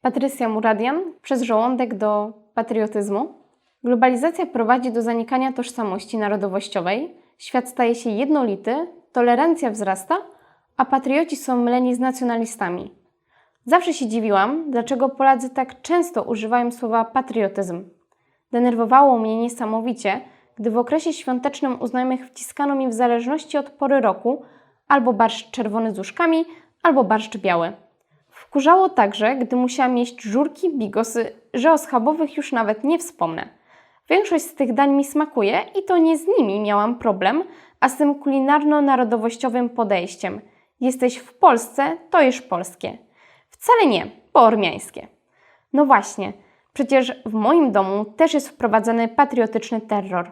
Patrycja Muradian przez żołądek do patriotyzmu. Globalizacja prowadzi do zanikania tożsamości narodowościowej, świat staje się jednolity, tolerancja wzrasta, a patrioci są myleni z nacjonalistami. Zawsze się dziwiłam, dlaczego Polacy tak często używają słowa patriotyzm. Denerwowało mnie niesamowicie, gdy w okresie świątecznym u znajomych wciskano mi w zależności od pory roku albo barszcz czerwony z uszkami, albo barszcz biały. Wkurzało także, gdy musiałam jeść żurki, bigosy, że o schabowych już nawet nie wspomnę. Większość z tych dań mi smakuje i to nie z nimi miałam problem, a z tym kulinarno-narodowościowym podejściem. Jesteś w Polsce, to już polskie. Wcale nie, bo ormiańskie. No właśnie, przecież w moim domu też jest wprowadzany patriotyczny terror.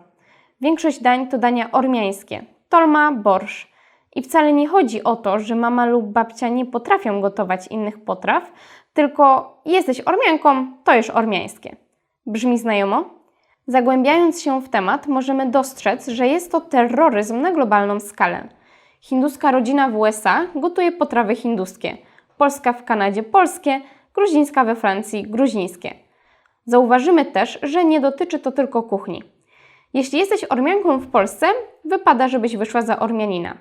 Większość dań to dania ormiańskie. Tolma, borsz. I wcale nie chodzi o to, że mama lub babcia nie potrafią gotować innych potraw, tylko jesteś ormianką, to już ormiańskie. Brzmi znajomo? Zagłębiając się w temat, możemy dostrzec, że jest to terroryzm na globalną skalę. Hinduska rodzina w USA gotuje potrawy hinduskie, polska w Kanadzie polskie, gruzińska we Francji gruzińskie. Zauważymy też, że nie dotyczy to tylko kuchni. Jeśli jesteś Ormianką w Polsce, wypada, żebyś wyszła za Ormianina.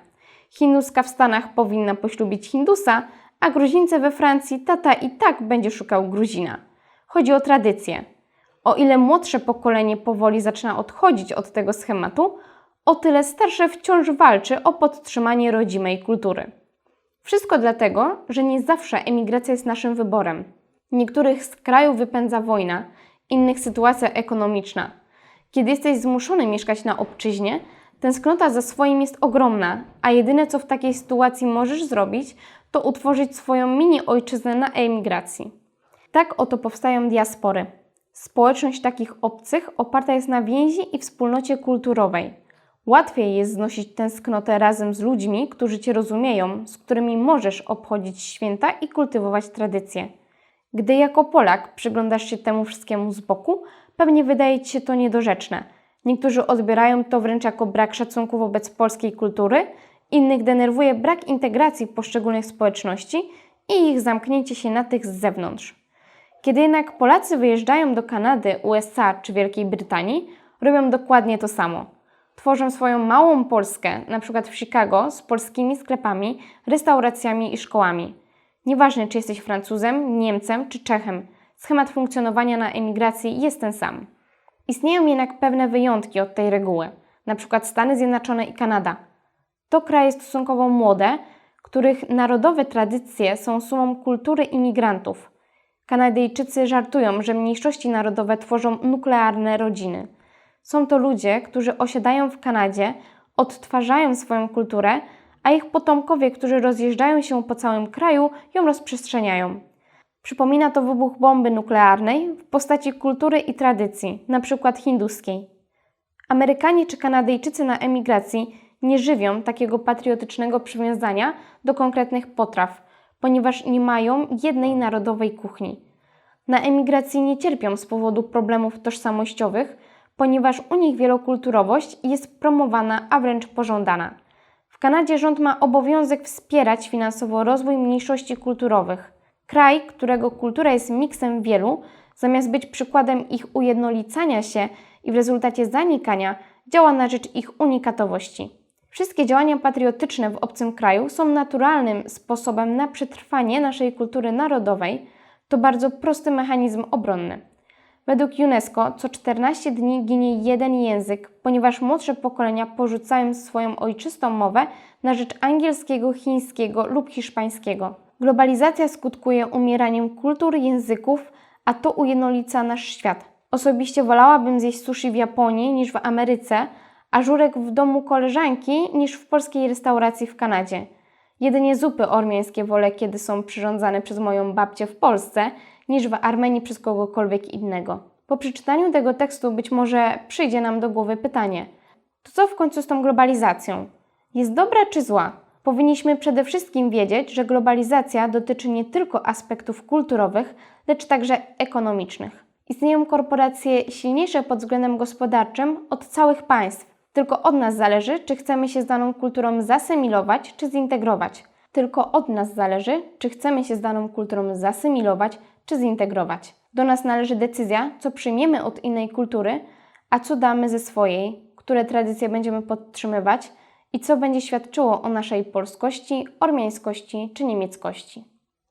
Hinduska w Stanach powinna poślubić Hindusa, a Gruzińce we Francji tata i tak będzie szukał Gruzina. Chodzi o tradycję. O ile młodsze pokolenie powoli zaczyna odchodzić od tego schematu, o tyle starsze wciąż walczy o podtrzymanie rodzimej kultury. Wszystko dlatego, że nie zawsze emigracja jest naszym wyborem. Niektórych z krajów wypędza wojna, innych sytuacja ekonomiczna. Kiedy jesteś zmuszony mieszkać na obczyźnie, tęsknota za swoim jest ogromna, a jedyne co w takiej sytuacji możesz zrobić, to utworzyć swoją mini ojczyznę na emigracji. Tak oto powstają diaspory. Społeczność takich obcych oparta jest na więzi i wspólnocie kulturowej. Łatwiej jest znosić tęsknotę razem z ludźmi, którzy Cię rozumieją, z którymi możesz obchodzić święta i kultywować tradycje. Gdy jako Polak przyglądasz się temu wszystkiemu z boku, pewnie wydaje Ci się to niedorzeczne. Niektórzy odbierają to wręcz jako brak szacunku wobec polskiej kultury, innych denerwuje brak integracji poszczególnych społeczności i ich zamknięcie się na tych z zewnątrz. Kiedy jednak Polacy wyjeżdżają do Kanady, USA czy Wielkiej Brytanii, robią dokładnie to samo. Tworzą swoją małą Polskę, przykład w Chicago, z polskimi sklepami, restauracjami i szkołami. Nieważne, czy jesteś Francuzem, Niemcem czy Czechem, schemat funkcjonowania na emigracji jest ten sam. Istnieją jednak pewne wyjątki od tej reguły, przykład Stany Zjednoczone i Kanada. To kraje stosunkowo młode, których narodowe tradycje są sumą kultury imigrantów. Kanadyjczycy żartują, że mniejszości narodowe tworzą nuklearne rodziny. Są to ludzie, którzy osiadają w Kanadzie, odtwarzają swoją kulturę, a ich potomkowie, którzy rozjeżdżają się po całym kraju, ją rozprzestrzeniają. Przypomina to wybuch bomby nuklearnej w postaci kultury i tradycji, np. hinduskiej. Amerykanie czy Kanadyjczycy na emigracji nie żywią takiego patriotycznego przywiązania do konkretnych potraw, ponieważ nie mają jednej narodowej kuchni. Na emigracji nie cierpią z powodu problemów tożsamościowych, ponieważ u nich wielokulturowość jest promowana, a wręcz pożądana. W Kanadzie rząd ma obowiązek wspierać finansowo rozwój mniejszości kulturowych. Kraj, którego kultura jest miksem wielu, zamiast być przykładem ich ujednolicania się i w rezultacie zanikania, działa na rzecz ich unikatowości. Wszystkie działania patriotyczne w obcym kraju są naturalnym sposobem na przetrwanie naszej kultury narodowej. To bardzo prosty mechanizm obronny. Według UNESCO co 14 dni ginie jeden język, ponieważ młodsze pokolenia porzucają swoją ojczystą mowę na rzecz angielskiego, chińskiego lub hiszpańskiego. Globalizacja skutkuje umieraniem kultur, języków, a to ujednolica nasz świat. Osobiście wolałabym zjeść sushi w Japonii niż w Ameryce, a żurek w domu koleżanki niż w polskiej restauracji w Kanadzie. Jedynie zupy ormiańskie wolę, kiedy są przyrządzane przez moją babcię w Polsce, niż w Armenii przez kogokolwiek innego. Po przeczytaniu tego tekstu być może przyjdzie nam do głowy pytanie: to co w końcu z tą globalizacją? Jest dobra czy zła? Powinniśmy przede wszystkim wiedzieć, że globalizacja dotyczy nie tylko aspektów kulturowych, lecz także ekonomicznych. Istnieją korporacje silniejsze pod względem gospodarczym od całych państw. Tylko od nas zależy, czy chcemy się z daną kulturą zasymilować, czy zintegrować. Tylko od nas zależy, czy chcemy się z daną kulturą zasymilować, czy zintegrować. Do nas należy decyzja, co przyjmiemy od innej kultury, a co damy ze swojej, które tradycje będziemy podtrzymywać i co będzie świadczyło o naszej polskości, ormiańskości czy niemieckości.